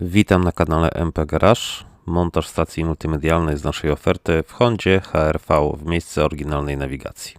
Witam na kanale MP Garage. Montaż stacji multimedialnej z naszej oferty w Hondzie HRV w miejsce oryginalnej nawigacji.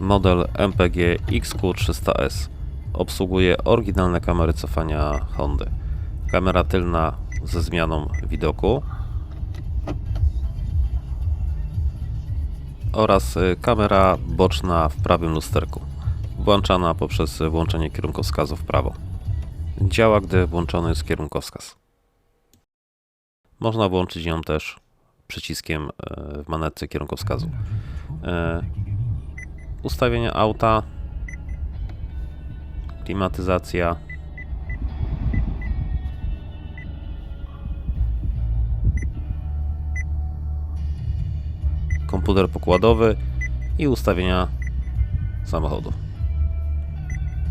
Model MPG XQ300S obsługuje oryginalne kamery cofania Hondy. Kamera tylna ze zmianą widoku oraz y, kamera boczna w prawym lusterku, włączana poprzez włączenie kierunkowskazu w prawo. Działa, gdy włączony jest kierunkowskaz. Można włączyć ją też przyciskiem y, w manetce kierunkowskazu. Ustawienia auta, klimatyzacja. Komputer pokładowy i ustawienia samochodu.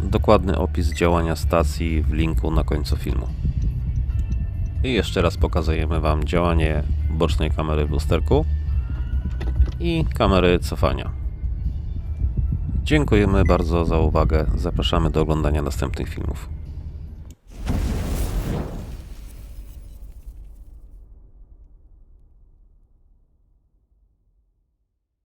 Dokładny opis działania stacji w linku na końcu filmu. I jeszcze raz pokazujemy Wam działanie bocznej kamery w lusterku i kamery cofania. Dziękujemy bardzo za uwagę. Zapraszamy do oglądania następnych filmów.